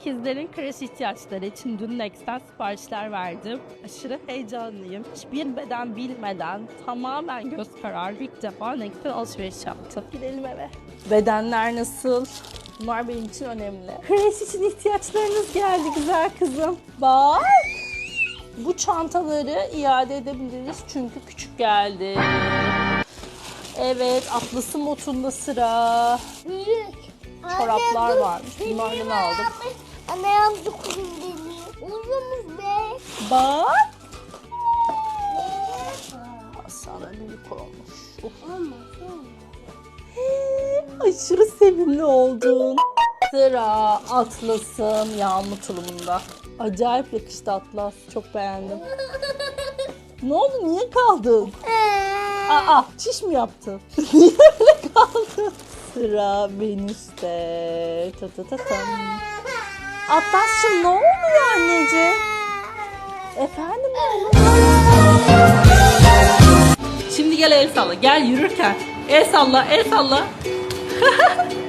İkizlerin kreş ihtiyaçları için dün Next'ten siparişler verdim. Aşırı heyecanlıyım. Hiçbir beden bilmeden tamamen göz kararı ilk defa Next'ten alışveriş yaptım. Gidelim eve. Bedenler nasıl? Bunlar benim için önemli. Kreş için ihtiyaçlarınız geldi güzel kızım. Bak. Bu çantaları iade edebiliriz çünkü küçük geldi. Evet, Atlas'ın botunda sıra. Büyük. Çoraplar varmış. Bunlardan aldım. Anne yandı kulum beni. Uzunuz be. Bak. Sana büyük olmuş. Of. Olmaz Aşırı sevimli oldun. Sıra Atlas'ın yağmur tulumunda. Acayip yakıştı Atlas. Çok beğendim. Ne oldu? Niye kaldın? Aa, çiş mi yaptın? Niye öyle kaldın? Sıra Venüs'te. Ta ta ta tam. Atlas'cığım ne oluyor anneciğim? Efendim oğlum? Şimdi gel el salla. Gel yürürken. El salla, el salla.